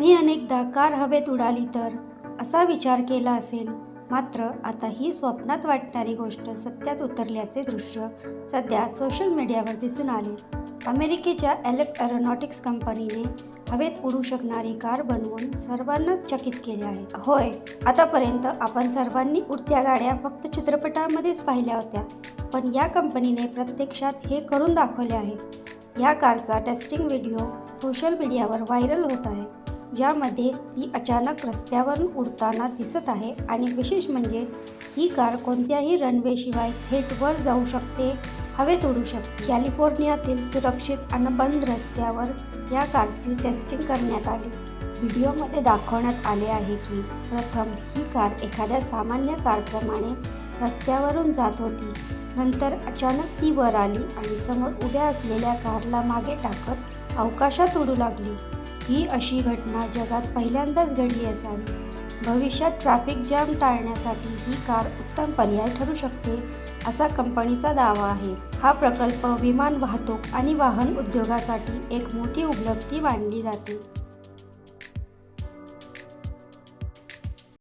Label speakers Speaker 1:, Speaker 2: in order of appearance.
Speaker 1: तुम्ही अनेकदा कार हवेत उडाली तर? असा विचार केला असेल. मात्र आता ही स्वप्नात वाटणारी गोष्ट सत्यात उतरल्याचे दृश्य सध्या सोशल मीडियावर दिसून आले. अमेरिकेच्या एलेफ एरोनॉटिक्स कंपनीने हवेत उडू शकणारी कार बनवून सर्वांना चकित केले आहे. होय आतापर्यंत आपण सर्वांनी उडत्या गाड्या फक्त चित्रपटांमध्येच पाहिल्या होत्या. पण या कंपनीने प्रत्यक्षात हे करून दाखवले आहे. या कारचा टेस्टिंग व्हिडिओ सोशल मीडियावर व्हायरल होत आहे. ज्यामध्ये ती अचानक रस्त्यावरून उडताना दिसत आहे आणि विशेष म्हणजे ही कार कोणत्याही रनवेशिवाय थेट वर जाऊ शकते हवेत उडू शकते. कॅलिफोर्नियातील सुरक्षित आणि बंद रस्त्यावर या कारची टेस्टिंग करण्यात आली. व्हिडिओमध्ये दाखवण्यात आले आहे की प्रथम ही कार एखाद्या सामान्य कारप्रमाणे रस्त्यावरून जात होती. नंतर अचानक ती वर आली आणि समोर उभ्या असलेल्या कारला मागे टाकत अवकाशात उडू लागली. ही अशी घटना जगात पहिल्यांदाच घडली असावी. भविष्यात ट्रॅफिक जॅम टाळण्यासाठी ही कार उत्तम पर्याय ठरू शकते असा कंपनीचा दावा आहे. हा प्रकल्प विमान वाहतूक आणि वाहन उद्योगासाठी एक मोठी उपलब्धी मानली जाते.